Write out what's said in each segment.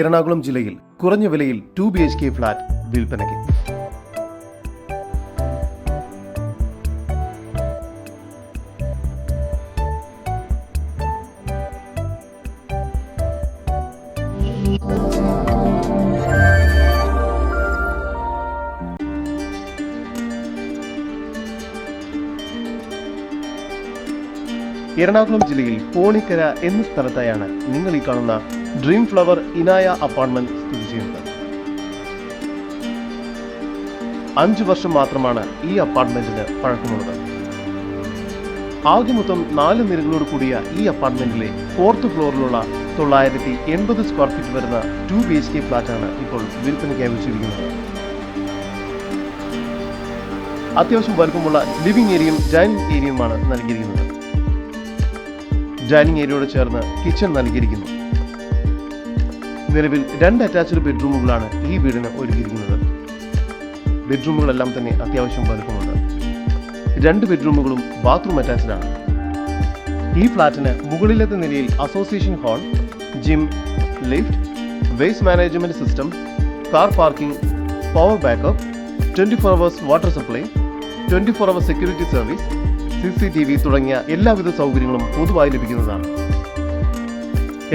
എറണാകുളം ജില്ലയിൽ കുറഞ്ഞ വിലയിൽ two B H K flat വിൽപ്പനയ്ക്ക്. എറണാകുളം ജില്ലയിൽ പോണിക്കര എന്ന സ്ഥലത്തായാണ് നിങ്ങൾ ഈ കാണുന്ന ഡ്രീം ഫ്ലവർ ഇനായ അപ്പാർട്ട്മെന്റ് സ്ഥിതി ചെയ്യുന്നത്. അഞ്ചു വർഷം മാത്രമാണ് ഈ അപ്പാർട്ട്മെന്റിന് പഴക്കമുള്ളത്. ആകെ മൊത്തം നാല് നിരകളോട് കൂടിയ ഈ അപ്പാർട്ട്മെന്റിലെ ഫോർത്ത് ഫ്ലോറിലുള്ള തൊള്ളായിരത്തി എൺപത് സ്ക്വയർ ഫീറ്റ് വരുന്ന ടു ബി എച്ച് കെ ഫ്ലാറ്റാണ് ഇപ്പോൾ വിൽപ്പനയ്ക്കായി വെച്ചിരിക്കുന്നത്. അത്യാവശ്യം വലുപ്പമുള്ള ലിവിംഗ് ഏരിയയും ഡൈനിങ് ഏരിയയുമാണ് നൽകിയിരിക്കുന്നത്. ഡൈനിങ് ഏരിയയോട് ചേർന്ന് കിച്ചൺ നൽകിയിരിക്കുന്നു. നിലവിൽ രണ്ട് അറ്റാച്ച്ഡ് ബെഡ്റൂമുകളാണ് ഈ വീടിന് ഒരുക്കിയിരിക്കുന്നത്. ബെഡ്റൂമുകളെല്ലാം തന്നെ അത്യാവശ്യം വലുപ്പമുണ്ട്. രണ്ട് ബെഡ്റൂമുകളും ബാത്റൂം അറ്റാച്ച്ഡ് ആണ്. ഈ ഫ്ലാറ്റിന് മുകളിലത്തെ നിലയിൽ association hall gym lift waste management system car parking power backup twenty four hours water supply twenty four hours security service C T V തുടങ്ങിയ എല്ലാവിധ സൗകര്യങ്ങളും പൊതുവായി ലഭിക്കുന്നതാണ്.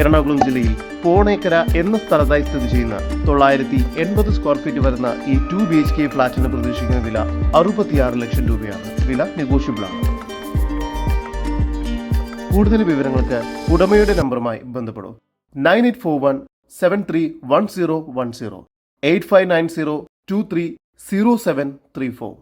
എറണാകുളം ജില്ലയിൽ പോണേക്കര എന്ന സ്ഥലത്തായി സ്ഥിതി ചെയ്യുന്ന തൊള്ളായിരത്തി എൺപത് സ്ക്വയർ ഫീറ്റ് വരുന്ന ഈ ടു ബി എച്ച് കെ ഫ്ളാറ്റിന് പ്രതീക്ഷിക്കുന്ന വില അറുപത്തിയാറ് ലക്ഷം രൂപയാണ്. വില നെഗോഷ്യബിൾ ആണ് കൂടുതൽ വിവരങ്ങൾക്ക് ഉടമയുടെ നമ്പറുമായി ബന്ധപ്പെടൂ. Nine eight four one seven three one zero one zero. Eight five nine zero two three zero seven three four.